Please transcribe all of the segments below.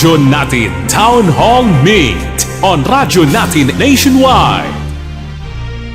Radyo Natin Town Hall Meet on Radyo Natin Nationwide.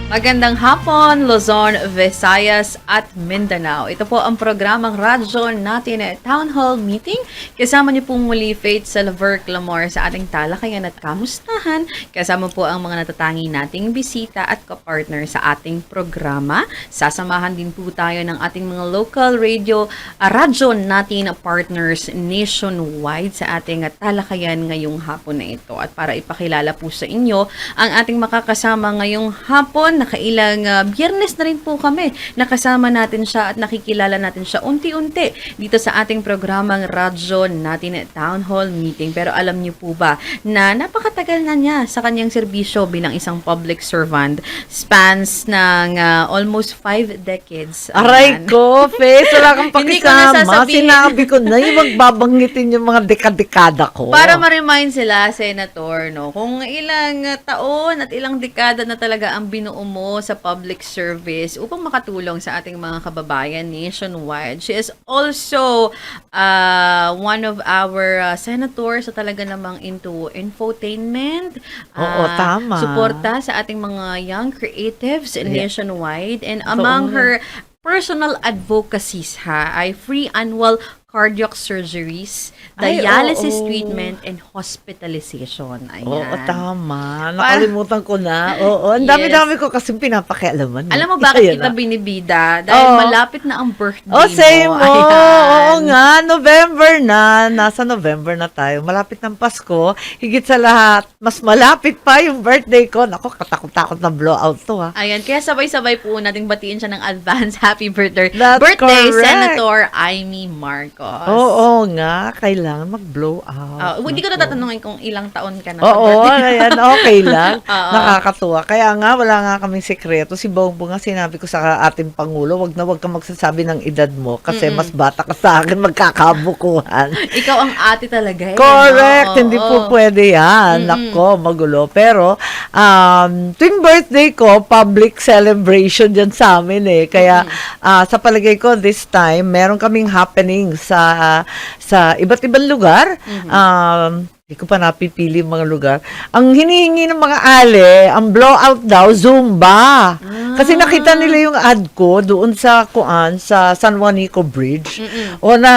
Magandang hapon, Luzon, Visayas at Mindanao. Ito po ang programang radyo natin at Town Hall Meeting. Kasama niyo pong muli Faith Salver Clamor sa ating talakayan at kamustahan. Kasama po ang mga natatangi nating bisita at kapartner sa ating programa. Sasamahan din po tayo ng ating mga local radio, uh, radyo natin partners nationwide sa ating talakayan ngayong hapon na ito. At para ipakilala po sa inyo ang ating makakasama ngayong hapon, nakailang uh, biyernes na rin po kami. Nakasama natin siya at nakikilala natin siya unti-unti dito sa ating programang radyo natin at Town Hall Meeting. Pero alam niyo po ba na napakatagal na niya sa kanyang serbisyo bilang isang public servant. Spans ng uh, almost five decades. Aray Ayan. ko, Face, wala kang Hindi ko pakisama. Sinabi ko na yung magbabanggitin yung mga dekadekada ko. Para ma-remind sila, Senator, no, kung ilang taon at ilang dekada na talaga ang binuo mo sa public service upang makatulong sa ating mga kababayan nationwide. She is also uh, one of our uh, senators sa talaga namang into infotainment. Oo, uh, tama. Suporta sa ating mga young creatives nationwide. And among her personal advocacies ha, ay free annual cardiac surgeries, Ay, dialysis oo. treatment, and hospitalization. Ayan. Oo, tama. Nakalimutan ko na. Oo, ang Yes. dami-dami ko kasi pinapakialaman. eh. Alam mo bakit Ayun kita na. binibida? Dahil Oo. malapit na ang birthday Oh, same mo. mo. Oo Ayan. Nga, November na. Nasa November na tayo. Malapit ng Pasko. Higit sa lahat, mas malapit pa yung birthday ko. Nako, katakot-takot na blowout to ha. Ayan, kaya sabay-sabay po nating batiin siya ng advance happy birthday. That's birthday, correct. Senator Amy Marcos. Oo nga, kailangan mag-blow out. Ah, hindi ko na tatanungin kung ilang taon ka na Oo, ayan, okay lang. Oo. Nakakatuwa. Kaya nga, wala nga kaming sekreto. Si Bongbong nga, sinabi ko sa ating Pangulo, wag na wag ka magsasabi ng edad mo kasi mas bata ka sa akin, magkakabukuhan. Ikaw ang ate talaga. eh, Correct, no? hindi Oo. po pwede yan. Nako, magulo. Pero, um, tuwing birthday ko, public celebration dyan sa amin eh. Kaya, ah, sa palagay ko, this time, meron kaming happening sa sa iba't ibang lugar. Um, hindi ko pa napipili mga lugar. Ang hinihingi ng mga ale, ang blowout daw, Zumba. Kasi nakita nila yung ad ko doon sa kuan sa San Juanico Bridge. O na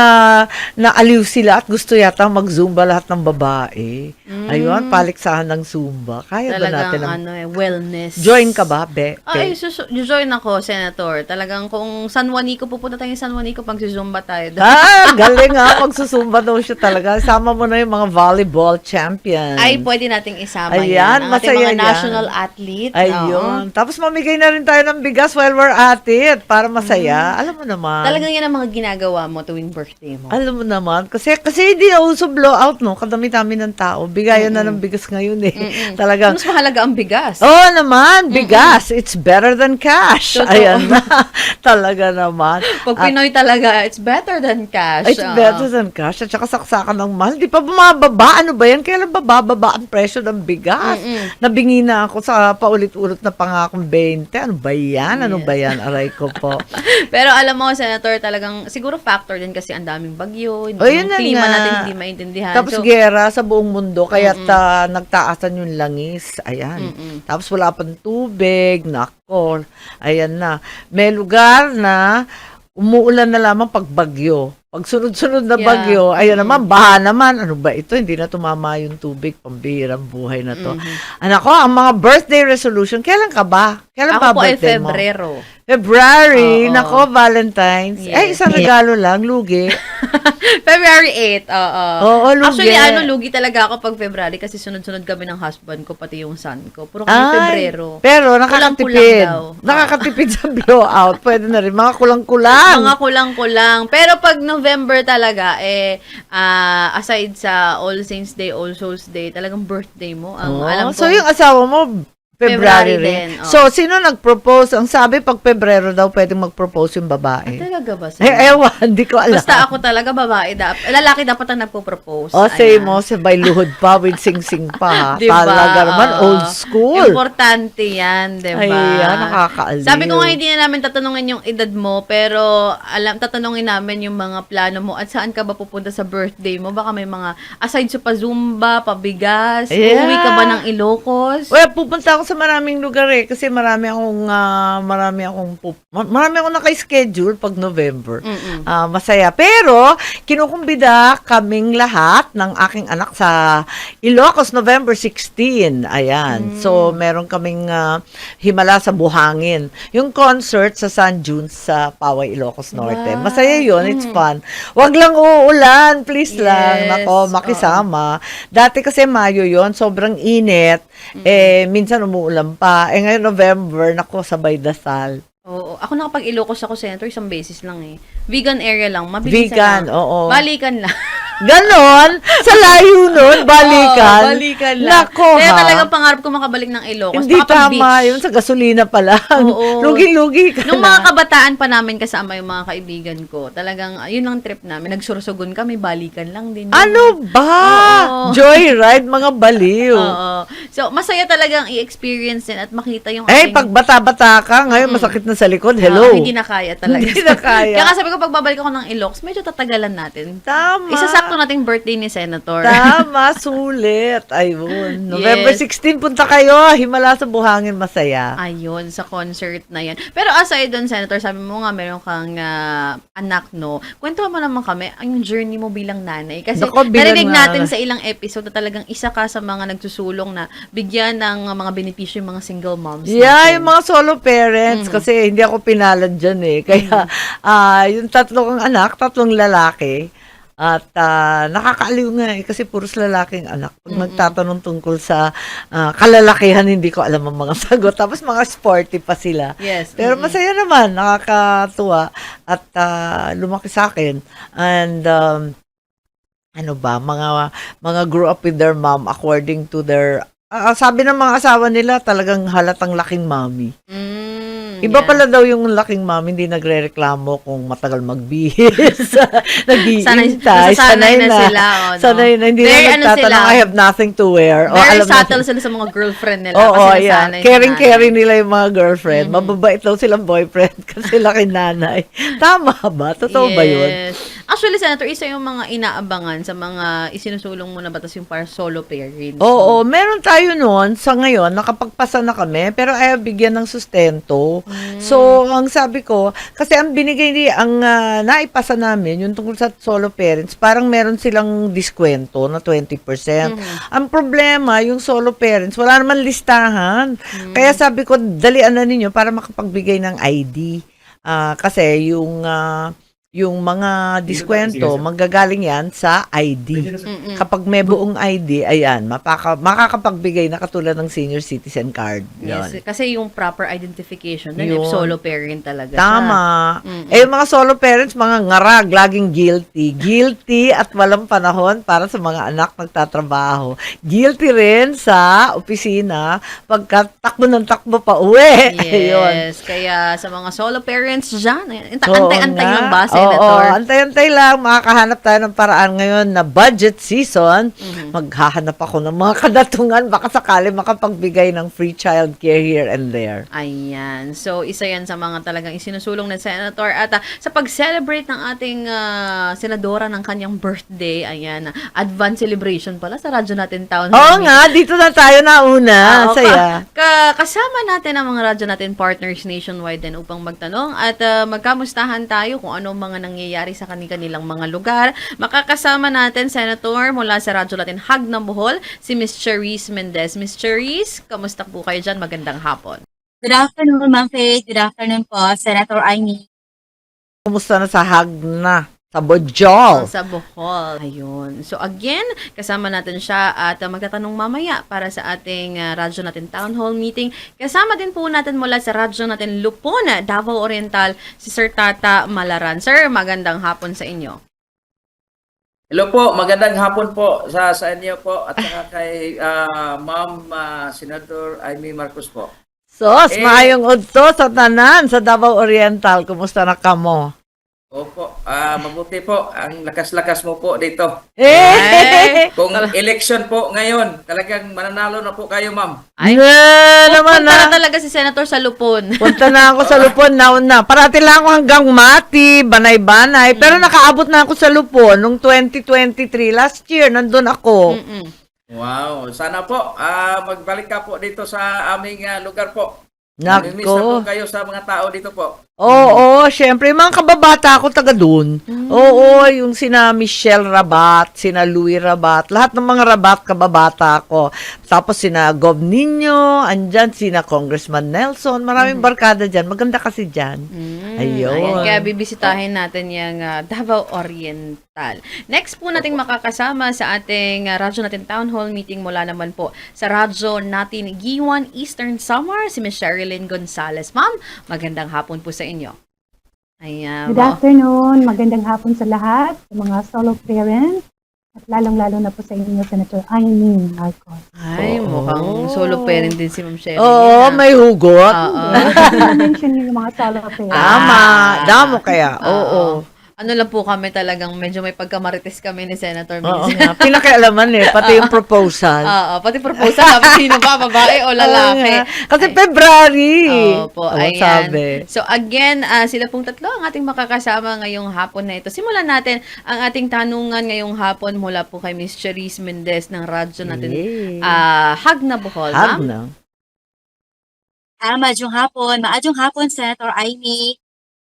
naaliw sila at gusto yata mag-Zumba lahat ng babae. Ayun, paliksahan ng Zumba. Kaya ba Talagang natin ang... ano eh, wellness. Join ka ba, Be? Ay, Be? sus- join ako, Senator. Talagang kung San Juanico, pupunta tayo sa San Juanico pag zumba tayo. doon. Ah, galing ha. Magsusumba daw siya talaga. Sama mo na yung mga volleyball champion. Ay, pwede nating isama Ayan, yan. Ang ating masaya mga yan. national athlete. oo. Ayun. Tapos mamigay na rin tayo ng bigas while we're at it para masaya. Alam mo naman. Mm. Talagang yan ang mga ginagawa mo tuwing birthday mo. Alam mo naman, kasi kasi hindi na uso blowout, no? Kadami-dami ng tao. Bigayan na ng bigas ngayon eh. Talagang, Mas mahalaga ang bigas. Oo oh, naman, bigas. It's better than cash. Totoo. Ayan na. Talaga naman. Pag Pinoy talaga, it's better than cash. It's Oo. better than cash. At saka saksakan ng mahal. Di pa bumababa. Ano ba yan? Kailan ba bababa ang presyo ng bigas? Nabingi na ako sa paulit-ulit na pangakong 20. Ano ba yan? Ano ba yan? Aray ko po. Pero alam mo, Senator, talagang siguro factor din kasi ang daming bagyo, hindi O, yun yung na klima nga. natin hindi maintindihan. Tapos So, gera sa buong mundo, kaya ta, nagtaasan yung langis. Ayan. Mm-mm. Tapos wala pang tubig, nako. Ayan na. May lugar na umuulan na lamang pag bagyo. Pag sunod-sunod na Yeah. bagyo, ayan naman, baha naman. Ano ba ito? Hindi na tumama yung tubig. Pambihirang buhay na to. Anak ko, ang mga birthday resolution, kailan ka ba? Kailan ako ba po ay birthday mo? Febrero. February. Oo. Nako, Valentine's. Yes. Eh, isang regalo lang, lugi. February 8, oo. Oo, lugi. Actually, ano, lugi talaga ako pag February kasi sunod-sunod kami ng husband ko, pati yung son ko. Puro kami Ay, Febrero. Pero nakakatipid. Nakakatipid sa blowout. Pwede na rin. Mga kulang-kulang. Mga kulang-kulang. Pero pag November talaga, eh, ah, aside sa All Saints Day, All Souls Day, talagang birthday mo. Ang Oh, alam ko. so yung asawa mo, February, February rin. din, oh. So, sino nag-propose? Ang sabi, pag Pebrero daw, pwedeng mag-propose yung babae. Talaga ba? Eh, ewan, di ko alam. Basta ako talaga babae dapat. Lalaki dapat ang nagpo-propose. O, say Ayan. mo, sa by luhod pa, with sing-sing pa. Diba? Talaga naman, old school. Importante yan, diba? Ayan, nakakaaliw. Sabi ko nga, hindi na namin tatanungin yung edad mo, pero alam, tatanungin namin yung mga plano mo at saan ka ba pupunta sa birthday mo. Baka may mga, aside sa pa-zumba, pabigas, Yeah. uwi ka ba ng Ilocos? Well, pupunta ako sa maraming lugar eh kasi marami akong ah, marami akong marami akong naka-schedule pag November. Ah, masaya. Pero kinukumbida kaming lahat ng aking anak sa Ilocos November 16. Ayan. So meron kaming ah, himala sa Buhangin. Yung concert sa San June sa Paway Ilocos Norte. Wow. Masaya 'yun. It's fun. Wag lang uulan, please lang. Yes. Nako, makisama. Dati kasi Mayo 'yon, sobrang init. Eh minsan umuulan pa. Eh ngayon November, nako sabay dasal. Oo. Ako nakapag-Ilocos ako, Senator, isang beses lang eh. Vegan area lang. Mabilis Vegan, lang. oo. Balikan lang. Ganon, sa layo nun, balikan. Oo, balikan lang. Nako, Kaya ha? talagang pangarap ko makabalik ng Ilocos. Hindi tama, yun sa gasolina pa lang. Oo. Lugi-lugi ka Nung na. mga kabataan pa namin kasama yung mga kaibigan ko, talagang, ah, yun lang trip namin. Nagsursugon kami, balikan lang din. yun. Ano ba? Oo. Joyride, mga baliw. Oo. So, masaya talagang i-experience din at makita yung Eh, ating- pag bata-bata ka, ngayon masakit na sa likod, hello. Ah, hindi na kaya talaga. Hindi na kaya. Kaya sabi ko, pag babalik ako ng Ilocos, medyo tatagalan natin. Tama. Isasakto nating birthday ni Senator. Tama, sulit. Ayun. November Yes. 16, punta kayo. Himala sa Buhangin, masaya. Ayun, sa concert na yan. Pero aside doon, Senator, sabi mo nga meron kang ah, anak, no? Kwento mo naman kami, ang journey mo bilang nanay. Kasi Nako, bilang narinig natin nanay. sa ilang episode na talagang isa ka sa mga nagsusulong na bigyan ng mga benepisyo yung mga single moms. Yeah, natin. yung mga solo parents kasi hindi ako pinalad dyan eh. Kaya ah yung tatlong anak, tatlong lalaki. At ah, nakakaaliw nga eh kasi puros lalaking anak. Pag nagtatanong tungkol sa ah, kalalakihan, hindi ko alam ang mga sagot. Tapos mga sporty pa sila. Yes. Pero mm-mm. masaya naman, nakakatuwa at ah, lumaki sa akin. And um, ano ba, mga mga grew up with their mom according to their ah, sabi ng mga asawa nila talagang halatang laking mommy. Mm, Iba yeah. pala daw yung laking mommy, hindi nagre-reklamo kung matagal magbihis. Naghihintay, nasasanay na sila, oh, no? Sanay na, hindi Very na ano nagtatanong, sila. I have nothing to wear. O, Very alam na- subtle sila sa mga girlfriend nila. Oo, kasi yeah. nasanay Caring-caring na nila yung mga girlfriend. Mababait daw silang boyfriend kasi laki nanay. Tama ba? Totoo ba yun? Yes. Actually, Senator, isa yung mga inaabangan sa mga isinusulong mo na batas yung para solo parents. Oo, meron tayo noon. Sa ngayon, nakapagpasa na kami, pero ayaw bigyan ng sustento. So, ang sabi ko, kasi ang binigay ni, ang ah, naipasa namin, yung tungkol sa solo parents, parang meron silang diskwento na 20%. Ang problema, yung solo parents, wala naman listahan. Kaya sabi ko, dalian na ninyo para makapagbigay ng ID. Ah, kasi yung ah, yung mga diskwento, manggagaling yan sa ID. Kapag may buong ID, ayan, mapaka, makakapagbigay na katulad ng senior citizen card. Yes, Yun. kasi yung proper identification na if Yun. solo parent talaga siya. Tama. Eh, yung mga solo parents, mga ngarag, laging guilty. Guilty at walang panahon para sa mga anak nagtatrabaho. Guilty rin sa opisina pagka takbo ng takbo pa uwi. Ayun. Yes, kaya sa mga solo parents dyan, Oo antay-antay nga. lang ba, Oo, Senator? antay-antay lang. Makakahanap tayo ng paraan ngayon na budget season. Mhm. Maghahanap ako ng mga kadatungan. Baka sakali makapagbigay ng free child care here and there. Ayan. So, isa yan sa mga talagang isinusulong ng Senator. At ah, sa pag-celebrate ng ating ah, senadora ng kanyang birthday, ayan, advance celebration pala sa radyo natin town. Oo nga, dito na tayo nauna. Ah, oo, Saya. Ka, ka- kasama natin ang mga radyo natin partners nationwide din upang magtanong at ah, magkamustahan tayo kung ano mga nangyayari sa kanilang mga lugar. Makakasama natin, Senator, mula sa radyo natin Hag ng Bohol, si Miss Cherise Mendez. Miss Cherise, kamusta po kayo dyan? Magandang hapon. Good afternoon, Ma'am Faith. Good afternoon po, Senator Amy. Kumusta na sa Hagna? Sa Bojol? Sa Bohol. Ayun. So again, kasama natin siya at uh, magtatanong mamaya para sa ating uh, radyo natin town hall meeting. Kasama din po natin mula sa radyo natin Lupon, Davao Oriental, si Sir Tata Malaran. Sir, magandang hapon sa inyo. Hello po, magandang hapon po sa sa inyo po at saka kay ah, Ma'am ah, Senator Amy Marcos po. Sos, Eh. maayong udto sa tanan sa Davao Oriental. Kumusta na kamo? Opo, ah mabuti po. Ang lakas-lakas mo po dito. Eh! Kung election po ngayon, talagang mananalo na po kayo, Ma'am. Ay, Eh, naman na na. talaga si Senator sa Lupon. Punta na ako sa Lupon na na. Parati lang ako hanggang Mati, Banay-Banay. Pero nakaabot na ako sa Lupon nung 2023. Last year, nandun ako. Mm-mm. Wow, sana po ah magbalik ka po dito sa aming ah, lugar po. Namimiss na po Nako. kayo sa mga tao dito po. Oo, syempre, mga kababata ako taga dun. Oo, yung sina Michelle Rabat, sina Louis Rabat, lahat ng mga Rabat kababata ako. Tapos sina Gov Nino, andyan sina Congressman Nelson, maraming barkada dyan. Maganda kasi dyan. Mm, Ayun. Ayan, kaya bibisitahin natin yung ah, Davao Oriental. Next po nating makakasama sa ating ah, radyo natin town hall meeting mula naman po sa radyo natin Giwan Eastern Summer, si Ms. Sherilyn Gonzalez. Ma'am, magandang hapon po sa inyo. Ayan. Good oh. afternoon, magandang hapon sa lahat, sa mga solo parents, at lalong-lalo na po sa inyo, Senator Aimee Marcos. Ay, Oo. mukhang solo parent din si Ma'am Sherilyn. Oo, ah. may hugot. Oo. mention niyo yung mga solo parents. Tama. Ah. Damo kaya. Oo. Ano lang po kami talagang medyo may pagkamarites kami ni Senator Oo minsan. nga. Pinakialaman eh. Pati yung proposal. Oo, pati proposal, dapat sino ba, babae o Oo lalaki. nga. Kasi February. Opo, Oo, ayan. sabi. So again, ah, sila pong tatlo ang ating makakasama ngayong hapon na ito. Simulan natin ang ating tanungan ngayong hapon mula po kay Miss Cherise Mendez ng radyo natin. Yay. ah Hag na Bohol, Hag ma'am. na. Ah, maadjong hapon. Maadjong hapon, Senator Amy.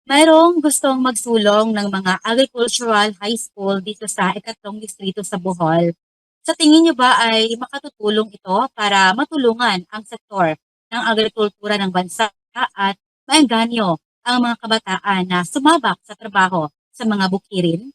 Mayroong gustong magsulong ng mga agricultural high school dito sa ikatlong distrito sa Bohol. Sa tingin niyo ba ay makatutulong ito para matulungan ang sektor ng agrikultura ng bansa at maengganyo ang mga kabataan na sumabak sa trabaho sa mga bukirin?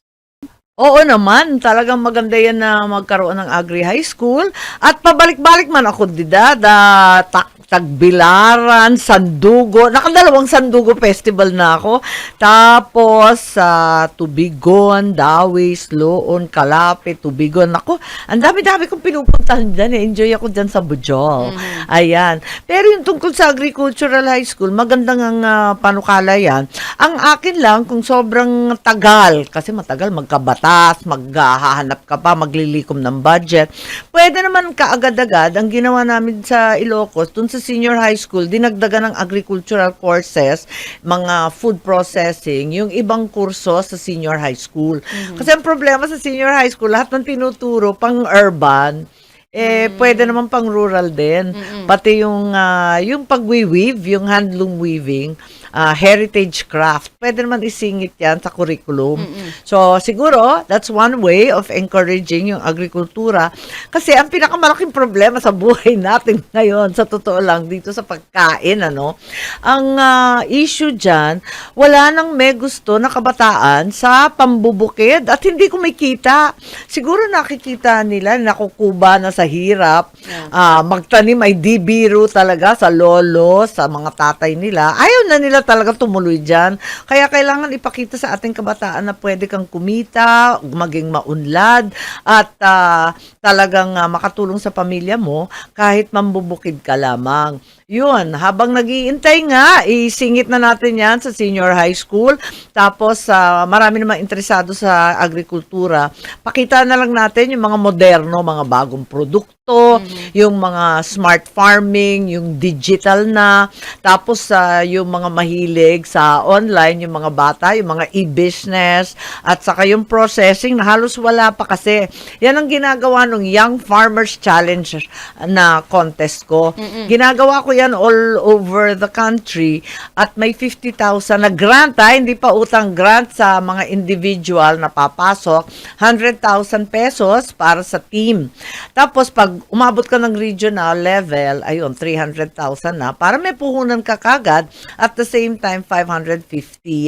Oo naman, talagang maganda yan na magkaroon ng Agri High School. At pabalik-balik man ako didada, tak Tagbilaran, Sandugo. Nakadalawang Sandugo Festival na ako. Tapos sa Tubigon, Dawis, Loon, Kalapit, Tubigon. Ako, ang dami-dami kong pinupuntahan dyan. Eh. Enjoy ako dyan sa Bujol. Ayan. Pero yung tungkol sa Agricultural High School, magandang ang ah, panukala yan. Ang akin lang, kung sobrang tagal, kasi matagal magkabatas, maghahanap ka pa, maglilikom ng budget, pwede naman kaagad-agad, ang ginawa namin sa Ilocos, dun sa senior high school, dinagdagan ng agricultural courses, mga food processing, yung ibang kurso sa senior high school. Kasi ang problema sa senior high school, lahat ng tinuturo pang urban, eh, pwede naman pang rural din. Pati yung, ah, yung pag-weave, yung handloom weaving, ah, heritage craft, pwede naman isingit yan sa curriculum. So, siguro, that's one way of encouraging yung agrikultura. Kasi ang pinakamalaking problema sa buhay natin ngayon, sa totoo lang, dito sa pagkain, ano, ang ah, issue dyan, wala nang may gusto na kabataan sa pambubukid at hindi kumikita. Siguro nakikita nila, nakukuba na sa hirap, ah, magtanim ay di biro talaga sa lolo, sa mga tatay nila. Ayaw na nila talaga tumuloy dyan. Kaya kailangan ipakita sa ating kabataan na pwede kang kumita, maging maunlad, at ah, talagang ah, makatulong sa pamilya mo kahit mambubukid ka lamang. Yun, habang nagiintay nga, isingit na natin yan sa senior high school. Tapos, ah, marami namang interesado sa agrikultura. Pakita na lang natin yung mga moderno, mga bagong produkto, yung mga smart farming, yung digital na. Tapos, ah, yung mga mahilig sa online, yung mga bata, yung mga e-business, at saka yung processing na halos wala pa kasi. Yan ang ginagawa ng Young Farmers Challenge na contest ko. Ginagawa ko yan all over the country. At may 50,000 na grant ha, hindi pa utang grant sa mga individual na papasok, 100,000 pesos para sa team. Tapos pag umabot ka ng regional level, ayun, 300,000 na para may puhunan ka kagad. At the same time 550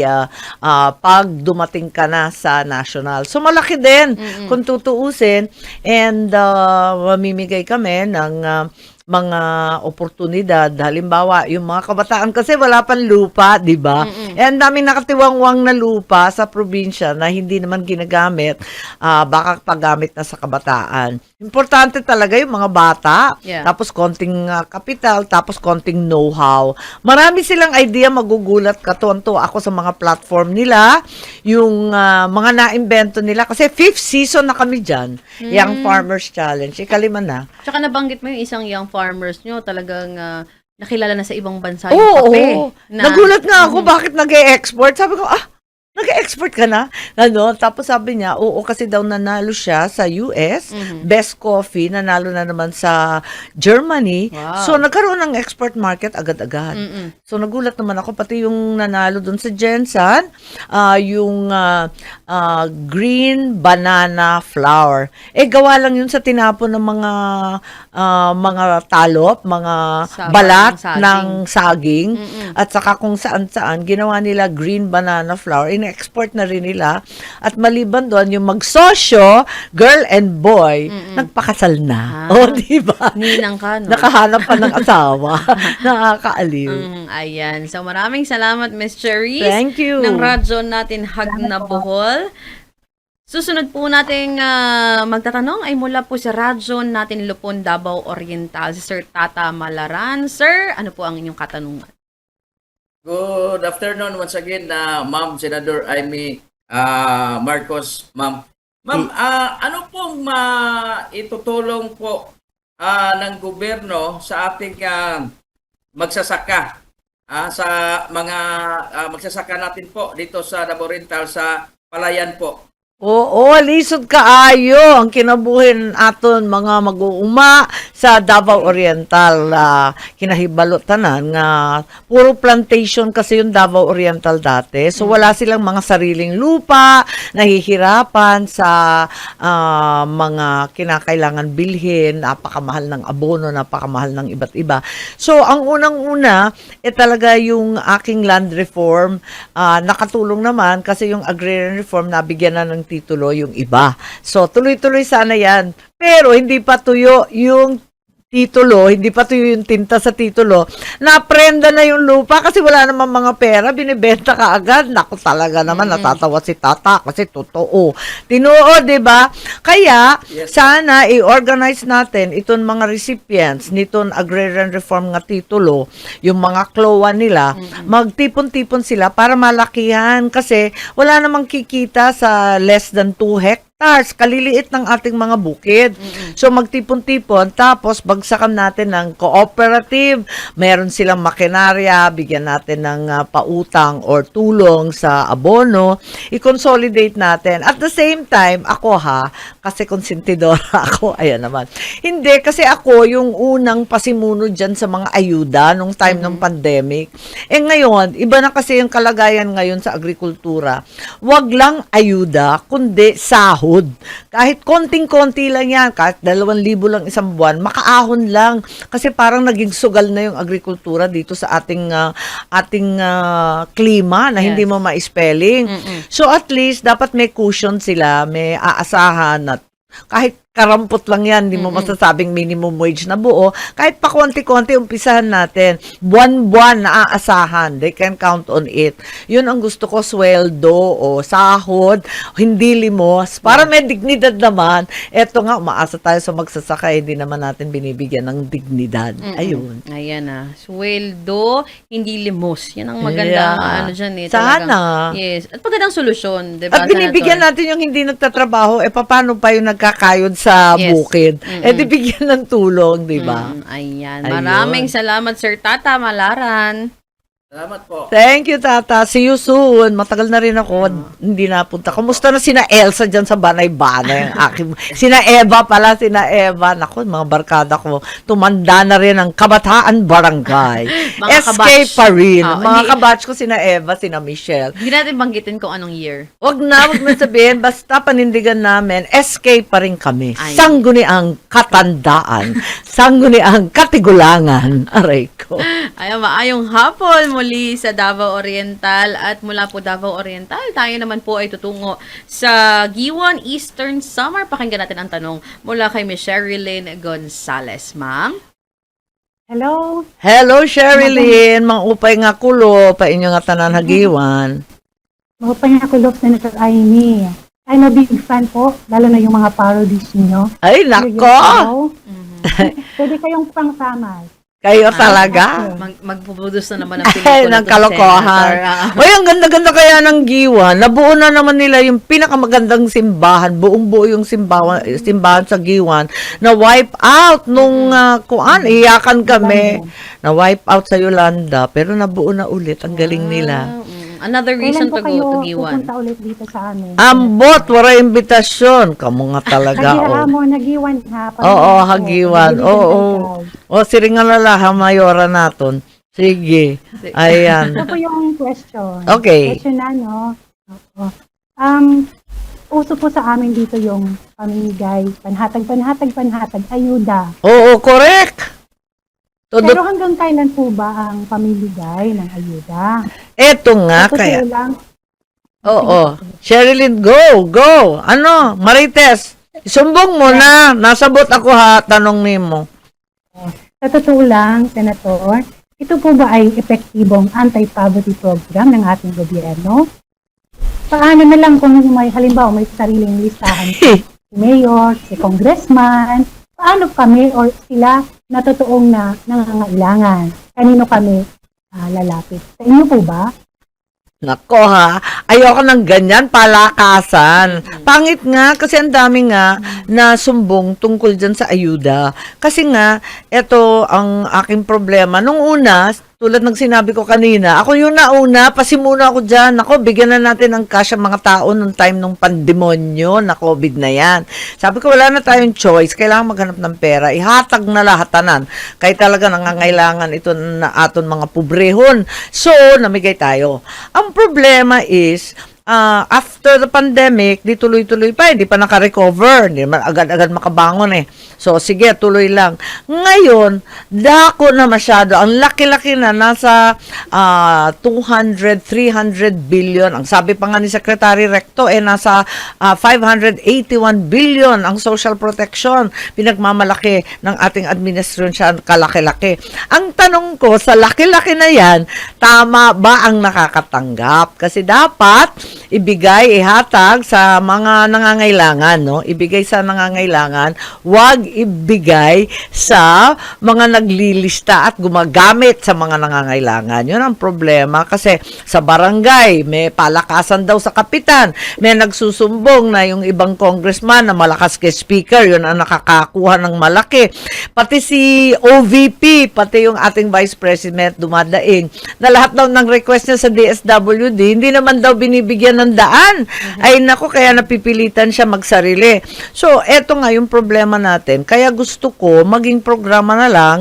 ah, ah, pag dumating ka na sa national. So malaki din kung tutuusin. And ah, mamimigay kami ng ah, mga oportunidad. Halimbawa, yung mga kabataan kasi wala pang lupa, di ba? Eh, ang daming nakatiwangwang na lupa sa probinsya na hindi naman ginagamit, ah, baka paggamit na sa kabataan. Importante talaga yung mga bata, Yeah. tapos konting ah, kapital, tapos konting know-how. Marami silang idea, magugulat ka. Tuwan-tuwa ako sa mga platform nila, yung ah, mga na-invento nila. Kasi fifth season na kami dyan, Young Farmers Challenge. Ikalima na. Tsaka nabanggit mo yung isang young farmers nyo, talagang ah, nakilala na sa ibang bansa yung Oo, kape. oo. na- Nagulat nga ako, bakit nag-e-export? Sabi ko, ah, nag-e-export ka na? Ano? Tapos sabi niya, oo, kasi daw nanalo siya sa US, Mhm. best coffee, nanalo na naman sa Germany. Wow. So, nagkaroon ng export market agad-agad. Mm-mm. So, nagulat naman ako, pati yung nanalo dun sa Jensen, ah, yung ah, ah, green banana flour. Eh, gawa lang yun sa tinapon ng mga ah, mga talop, mga Saba balat ng saging. ng saging, Mm-mm. at saka kung saan-saan, ginawa nila green banana flour, in-export na rin nila. At maliban doon, yung magsosyo, girl and boy, nagpakasal na. Ah. O, di ba? Ninang ka, no? Nakahanap pa ng asawa. Nakakaaliw. Mm, ayan. So, maraming salamat, Miss Cherry. Thank you. Ng radyo natin, Hag na Bohol. Susunod po nating ah, magtatanong ay mula po sa radyo natin Lupon, Davao Oriental, si Sir Tata Malaran. Sir, ano po ang inyong katanungan? Good afternoon once again, na Ma'am Senador Amy ah, Marcos. Ma'am, Ma'am, ah, ano pong maitutulong po ah, ng gobyerno sa ating ah, magsasaka ah, sa mga ah, magsasaka natin po dito sa Davao Oriental sa Palayan po? Oo, lisod kaayo ang kinabuhin aton mga mag-uuma sa Davao Oriental uh, kinahibalotanan nga puro plantation kasi yung Davao Oriental dati. So wala silang mga sariling lupa, nahihirapan sa ah, mga kinakailangan bilhin, napakamahal ng abono, napakamahal ng iba't iba. So ang unang-una eh talaga yung aking land reform ah, nakatulong naman kasi yung agrarian reform nabigyan na ng titulo yung iba. So tuloy-tuloy sana yan. Pero hindi pa tuyo yung titulo, hindi pa tuyo yung tinta sa titulo, naprenda na yung lupa kasi wala naman mga pera, binibenta ka agad. Naku talaga naman, natatawa si tata kasi totoo. Tinuo, di ba? Kaya, Yes. sana i-organize natin itong mga recipients nitong agrarian reform nga titulo, yung mga klowa nila, magtipon-tipon sila para malakihan kasi wala namang kikita sa less than 2 hectares, kaliliit ng ating mga bukid. So magtipon-tipon, tapos bagsakan natin ng cooperative, meron silang makinarya, bigyan natin ng ah, pautang or tulong sa abono, i-consolidate natin. At the same time, ako ha, kasi konsentidora ako, ayan naman. Hindi, kasi ako yung unang pasimuno dyan sa mga ayuda nung time ng pandemic. Eh ngayon, iba na kasi yung kalagayan ngayon sa agrikultura. Wag lang ayuda, kundi sahod. Kahit konting-konti lang yan, kahit dalawang libo lang isang buwan, makaahon lang. Kasi parang naging sugal na yung agrikultura dito sa ating ah, ating ah, klima na hindi Yes. mo ma-spelling. So at least, dapat may cushion sila, may aasahan at kahit karampot lang yan, hindi mo masasabing minimum wage na buo. Kahit pa konti-konti, umpisahan natin. Buwan-buwan na aasahan. They can count on it. Yun ang gusto ko, sweldo o sahod, hindi limos. Para may dignidad naman. Eto nga, umaasa tayo sa magsasaka, hindi naman natin binibigyan ng dignidad. Ayun. Ayan na. Sweldo, hindi limos. Yan ang magandang Yeah. ano dyan eh. Sana. talagang- Yes. At magandang solusyon, di ba? At binibigyan natin yung hindi nagtatrabaho, eh paano pa yung nagkakayod sa Yes. bukid? Mm-mm. Eh di bigyan ng tulong, di ba? Mm, ayan. Ayun. Maraming salamat, Sir Tata Malaran. Salamat po. Thank you, Tata. See you soon. Matagal na rin ako. Hindi napunta. Kumusta na sina Elsa dyan sa Banay-Banay? Ang aking, sina Eva pala, sina Eva. Naku, mga barkada ko. Tumanda na rin ang Kabataan Barangay. Mga SK kabatch. pa rin. Ah, mga hindi- kabatch ko, sina Eva, sina Michelle. Hindi natin banggitin kung anong year. Wag na, wag mo sabihin, basta panindigan namin, SK pa rin kami. Ay. Sangguni ang katandaan. Sangguni ang katigulangan. Aray ko. Ayan, maayong hapon muli sa Davao Oriental at mula po Davao Oriental, tayo naman po ay tutungo sa Giwon Eastern Summer. Pakinggan natin ang tanong mula kay Miss Sherilyn Gonzalez. Ma'am? Hello. Hello, Sherilyn. Mga upay nga kulo, pa inyo nga tanan hagiwan. Mga panyakulop Senator Amy. I'm a big fan po, lalo na yung mga parodies niyo. Ay, nako! show. Pwede kayong pangsamay. Kayo talaga. Mag magpuproduce na naman ng Ay, pelikula. ng kalokohan. Ah. Uy, ang ganda-ganda kaya ng Giwan. Nabuo na naman nila yung pinakamagandang simbahan. Buong-buo yung simbahan, simbahan sa Giwan. Na wipe out nung uh, kuan. Iyakan kami. Na wipe out sa Yolanda. Pero nabuo na ulit. Ang galing nila. Another reason Kailan po to kayo go to Giwan. pupunta ulit dito sa amin? Ambot, wala imbitasyon. Kamu nga talaga. Hagira Oh. mo, nagiwan ha. Oo, hagiwan. Oo, oo. Oh. O, siringalala, hamayora naton. Sige. Ayan. Ito po yung question. Okay. Question na, no? Oo. Um, uso po sa amin dito yung pamimigay, panhatag, panhatag, panhatag, ayuda. Oo, correct. Todo, Pero hanggang kailan po ba ang pamimigay ng ayuda? eto nga, Tapos kaya. yun lang, Oo. Sherilyn, go, go. Ano, Marites, sumbong mo na. Nasabot ako ha, tanong nimo. Sa totoo lang, Senator, ito po ba ay epektibong anti-poverty program ng ating gobyerno? Paano na lang kung may halimbawa may sariling listahan si mayor, si congressman, paano kami or sila na totoong na nangangailangan? Kanino kami ah, lalapit? Sa inyo po ba? Nako ha, ayoko ng ganyan palakasan. Pangit nga kasi ang dami nga na sumbong tungkol dyan sa ayuda. Kasi nga, ito ang aking problema. Nung una, tulad ng sinabi ko kanina, ako yung nauna, pasimuna ako dyan. Ako, bigyan na natin ng cash ang mga tao nung time nung pandemonyo na COVID na yan. Sabi ko, wala na tayong choice. Kailangan maghanap ng pera. Ihatag na lahatanan. Kaya talaga nangangailangan ito na aton mga pubrehon. So, namigay tayo. Ang problema is, ah, after the pandemic, di tuloy-tuloy pa, hindi pa naka-recover, hindi naman agad-agad makabangon eh. So, sige, tuloy lang. Ngayon, dako na masyado. Ang laki-laki na, nasa ah, 200, 300 billion. Ang sabi pa nga ni Secretary Recto, eh, nasa ah, 581 billion ang social protection. Pinagmamalaki ng ating administrasyon siya, kalaki-laki. Ang tanong ko, sa laki-laki na yan, tama ba ang nakakatanggap? Kasi dapat, ibigay, ihatag sa mga nangangailangan, no? Ibigay sa nangangailangan, wag ibigay sa mga naglilista at gumagamit sa mga nangangailangan. Yun ang problema kasi sa barangay, may palakasan daw sa kapitan, may nagsusumbong na yung ibang congressman na malakas kay speaker, yun ang nakakakuha ng malaki. Pati si OVP, pati yung ating vice president dumadaing, na lahat daw ng request niya sa DSWD, hindi naman daw binibigyan ng daan. Ay nako, kaya napipilitan siya magsarili. So, eto nga yung problema natin. Kaya gusto ko, maging programa na lang,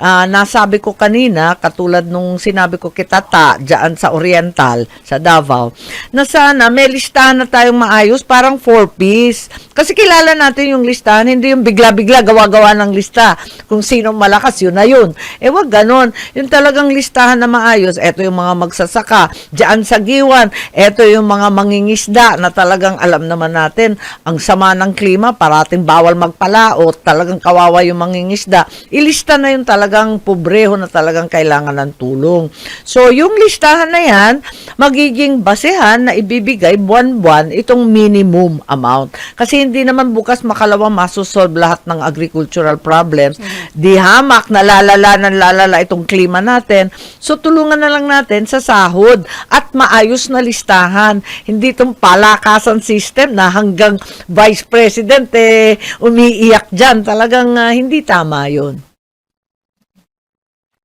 ah, nasabi ko kanina, katulad nung sinabi ko kita ta, dyan sa Oriental, sa Davao, na sana may listahan na tayong maayos, parang four-piece. Kasi kilala natin yung listahan, hindi yung bigla-bigla gawa-gawa ng lista. Kung sino malakas, yun na yun. Eh, wag ganon. Yung talagang listahan na maayos, eto yung mga magsasaka, dyan sa Giwan, eto yung mga mangingisda na talagang alam naman natin, ang sama ng klima, parating bawal magpalaot, talagang kawawa yung mangingisda. Ilista na yung talagang pobreho na talagang kailangan ng tulong. So, yung listahan na yan, magiging basehan na ibibigay buwan-buwan itong minimum amount. Kasi hindi naman bukas makalawa masosolve lahat ng agricultural problems. Di hamak, nalalala ng lalala itong klima natin. So, tulungan na lang natin sa sahod at maayos na listahan. Hindi itong palakasan system na hanggang vice president eh, umiiyak dyan. Talagang ah, hindi tama yun.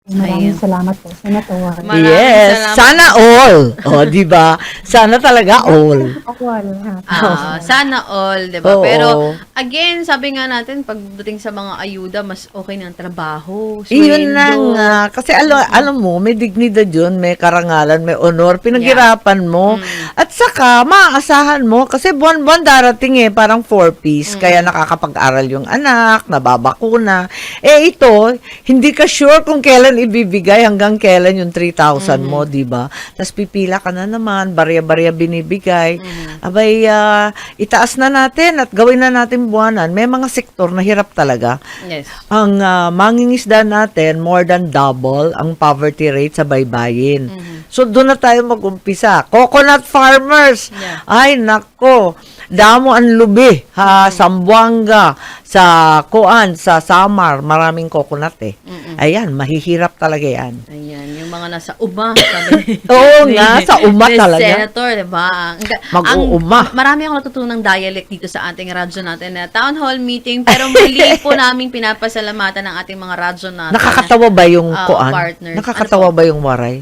Maraming salamat po, Senator. Maraming yes, salamat. sana all. O, di ba? Sana talaga all. Ako, ha. Ah, sana all, 'di ba? Oo. Pero again, sabi nga natin pagdating sa mga ayuda, mas okay na ang trabaho, Iyon na sweldo. nga. Kasi alam, alam mo, may dignidad yun, may karangalan, may honor. Pinaghirapan mo. At saka, maaasahan mo. Kasi buwan-buwan darating eh, parang four-piece. Kaya nakakapag-aral yung anak, nababakuna. Eh ito, hindi ka sure kung kailan yan ibibigay hanggang kailan yung 3,000 mo, di ba? Tapos pipila ka na naman, barya-barya binibigay. Abay, ah, itaas na natin at gawin na natin buwanan. May mga sektor na hirap talaga. Yes. Ang ah, mangingisda natin, more than double ang poverty rate sa baybayin. So, doon na tayo mag-umpisa. Coconut farmers. Yeah. Ay, nako. Damo ang lubi. Ha, Sambuanga, sa Kuan, sa Samar. Maraming coconut eh. Ayan, mahihirap talaga yan. Ayan, yung mga nasa uma. Sabi, Oo nga, sa uma ni talaga. Senator, di ba? Ang, Mag-uuma. ang- marami akong natutunang dialect dito sa ating radyo natin na town hall meeting, pero muli po naming pinapasalamatan ng ating mga radyo natin. Nakakatawa ba yung Ah, Kuan? partners. Nakakatawa Ano ba yung waray?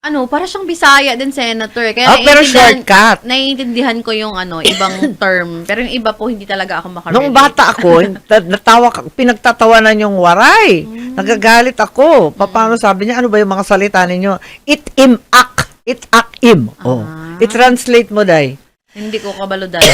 Ano, para siyang Bisaya din, Senator. Kaya Ah, pero shortcut. Naiintindihan ko yung ano, ibang term. Pero yung iba po, hindi talaga ako makarelate. Nung bata ako, ta- natawa, pinagtatawanan yung waray. Hmm. Nagagalit ako. Paano sabi niya, ano ba yung mga salita ninyo? It im ak. It ak im. Oh. Ah. I-translate mo, day. Hindi ko kabalo dahil.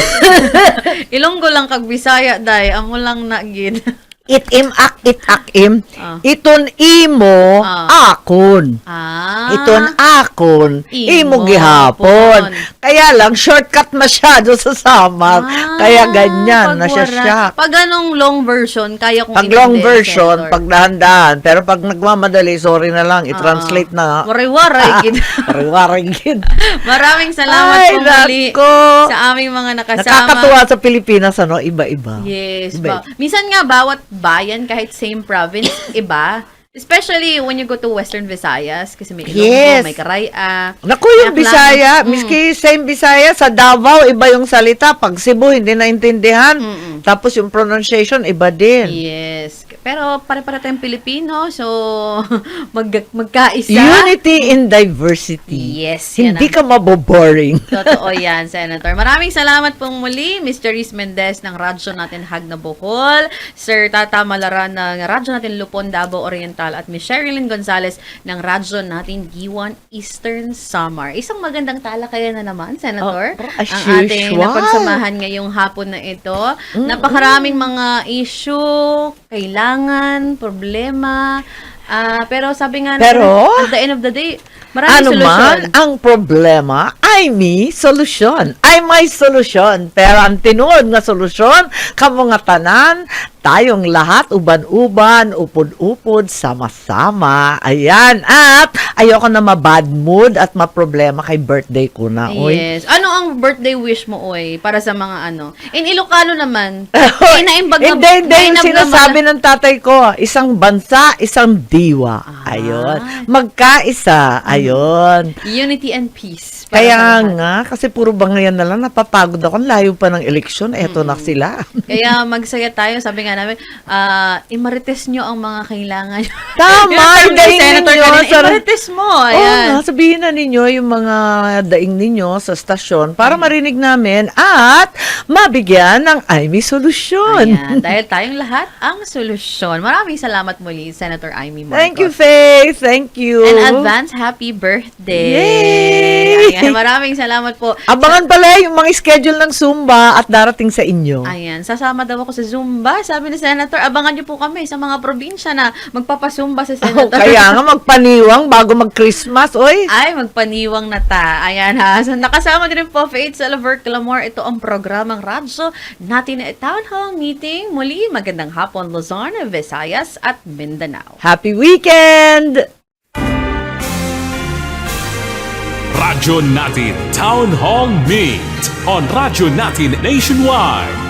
Ilonggo lang kag Bisaya, day. Amo lang na, gid. It im ak, it ak im. Ah. Iton imo Ah. akon. Ah. Iton akon, Imo imo gihapon. hapon. Kaya lang, shortcut masyado sa samar. Ah, Kaya ganyan, wara- siya. Pag anong long version, kaya kong Pag long version, Senator. pag dahan-dahan. Pero pag nagmamadali, sorry na lang, i-translate na. Waray-waray, gid. Waray-waray gid. Maraming salamat Ay, po muli nako. sa aming mga nakasama. Nakakatuwa sa Pilipinas, ano, iba-iba. Yes. Iba- Ba- Minsan nga, bawat bayan, kahit same province, iba. Especially when you go to Western Visayas, kasi may Ilonggo, Yes. may Karaya. Naku, yung Kaya Bisaya, kailangan- miski same Bisaya, sa Davao, iba yung salita. Pag Cebu, hindi naintindihan. Mm-mm. Tapos yung pronunciation, iba din. Yes. Pero pare-pare tayong Pilipino, so mag magkaisa. Unity in diversity. Yes, Hindi ka maboboring. Totoo yan, Senator. Maraming salamat pong muli, Mr. Reese Mendez ng radyo natin Hagna Bohol, Sir Tata Malaran ng radyo natin Lupon, Davao Oriental, at Miss Sherilyn Gonzalez ng radyo natin Giwan Eastern Samar. Isang magandang talakayan na naman, Senator. Oh, as ang ating usual. napagsamahan ngayong hapon na ito. Napakaraming mga issue, kailangan, problema, Ah, pero sabi nga Pero, at the end of the day, maraming ano solusyon. man ang problema, ay may solusyon. Ay may solusyon. Pero ang tinuod nga solusyon, kamo nga tanan, tayong lahat, uban-uban, upod-upod, sama-sama. Ayan. At ayoko na ma-bad mood at ma-problema kay birthday ko na. Oy. Yes. Ano ang birthday wish mo, oy? Para sa mga ano? In Ilocano naman. Inaimbag na- Hindi, hindi. Yung sinasabi ng tatay ko, isang bansa, isang diwa. Ah. Ayun. Magkaisa. Ayun. Unity and peace. Kaya nga, kasi puro bangayan na lang, napapagod ako. Ang Layo pa ng eleksyon, eto na sila. Kaya magsaya tayo. Sabi nga namin, ah, imarites nyo ang mga kailangan. Tama, Yung daing Senator ninyo, kanina, imarites mo. Oo Ayan. nga, sabihin na ninyo yung mga daing ninyo sa stasyon para marinig namin at mabigyan ng may solusyon. Ayan, dahil tayong lahat ang solusyon. Maraming salamat muli, Senator Amy Marcos. Thank you, Faith. Thank you. And advance happy birthday. Yay! Ayan, maraming salamat po. Abangan pala yung mga schedule ng Zumba at darating sa inyo. Ayan, sasama daw ako sa Zumba. Sabi ni Senator, abangan niyo po kami sa mga probinsya na magpapasumba sa Oh, Senator. kaya nga magpaniwang bago mag-Christmas, oy. Ay, magpaniwang na ta. Ayan ha. So, nakasama din po Faith Salaver Clamor. Ito ang programang radyo natin na Town Hall Meeting. Muli, magandang hapon Luzon, Visayas at Mindanao. Happy weekend! Radyo Natin Town Hall Meet on Radyo Natin Nationwide.